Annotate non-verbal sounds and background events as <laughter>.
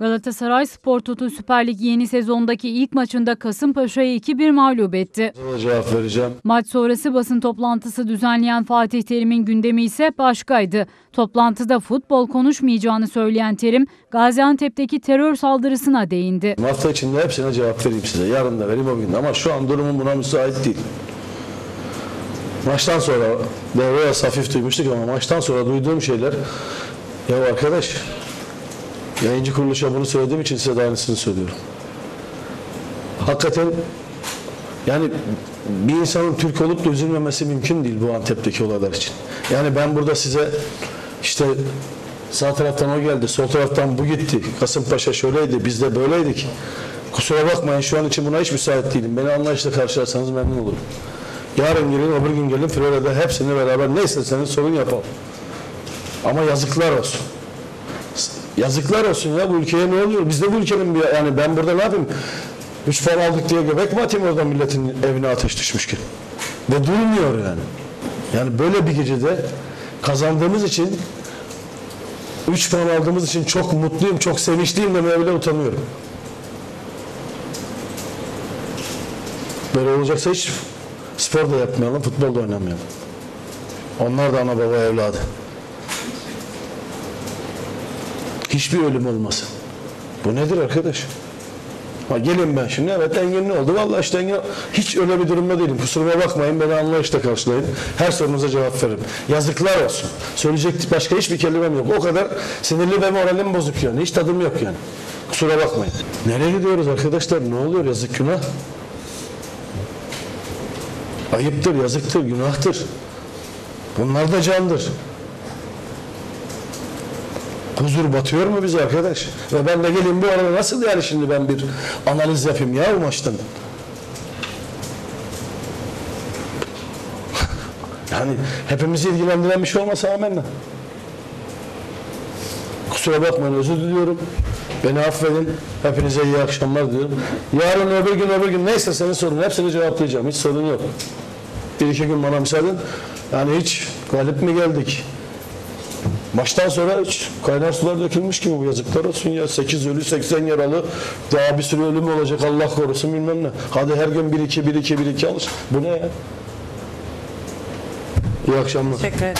Galatasaray Spor Toto Süper Lig yeni sezondaki ilk maçında Kasımpaşa'yı 2-1 mağlup etti. Cevap vereceğim. Maç sonrası basın toplantısı düzenleyen Fatih Terim'in gündemi ise başkaydı. Toplantıda futbol konuşmayacağını söyleyen Terim, Gaziantep'teki terör saldırısına değindi. Hafta içinde hepsine cevap vereyim size. Yarın da vereyim o gün. Ama şu an durumum buna müsait değil. Maçtan sonra devre arası hafif duymuştuk ama maçtan sonra duyduğum şeyler ya arkadaş yayıncı kuruluşa bunu söylediğim için size de aynısını söylüyorum. Hakikaten yani bir insanın Türk olup da üzülmemesi mümkün değil bu Antep'teki olaylar için. Yani ben burada size işte sağ taraftan o geldi, sol taraftan bu gitti. Kasımpaşa şöyleydi, biz de böyleydik. Kusura bakmayın şu an için buna hiç müsait değilim. Beni anlayışla karşılarsanız memnun olurum. Yarın gelin, öbür gün gelin Florya'da hepsini beraber ne isterseniz sorun yapalım. Ama yazıklar olsun. Yazıklar olsun ya bu ülkeye ne oluyor? Biz de bu ülkenin bir yani ben burada ne yapayım? 3 puan aldık diye göbek mi atayım oradan milletin evine ateş düşmüşken? Ve durmuyor yani. Yani böyle bir gecede kazandığımız için 3 puan aldığımız için çok mutluyum, çok sevinçliyim demeye bile utanıyorum. Böyle olacaksa hiç spor da yapmayalım, futbol da oynamayalım. Onlar da ana baba evladı. Hiçbir ölüm olmasın. Bu nedir arkadaş? Ha gelin ben şimdi evet engelli oldu. Vallahi işte engelli Hiç öyle bir durumda değilim. Kusuruma bakmayın beni anlayışla karşılayın. Her sorunuza cevap veririm. Yazıklar olsun. Söyleyecek başka hiçbir kelimem yok. O kadar sinirli ve moralim bozuk yani. Hiç tadım yok yani. Kusura bakmayın. Nereye gidiyoruz arkadaşlar? Ne oluyor? Yazık günah. Ayıptır, yazıktır, günahtır. Bunlar da candır. Huzur batıyor mu bize arkadaş? Ve ben de geleyim bu arada nasıl yani şimdi ben bir analiz yapayım ya bu maçtan? <laughs> yani hepimizi ilgilendiren bir şey olmasa amenna. Kusura bakmayın özür diliyorum. Beni affedin. Hepinize iyi akşamlar diyorum. Yarın öbür gün öbür gün ne isterseniz sorun. Hepsini cevaplayacağım. Hiç sorun yok. Bir iki gün bana müsaade. Yani hiç galip mi geldik? Maçtan sonra kaynar sular dökülmüş gibi bu yazıklar olsun ya. 8 ölü 80 yaralı daha bir sürü ölüm olacak Allah korusun bilmem ne. Hadi her gün 1 2 1 2 1 2 alış. Bu ne ya? İyi akşamlar. Teşekkür ederim.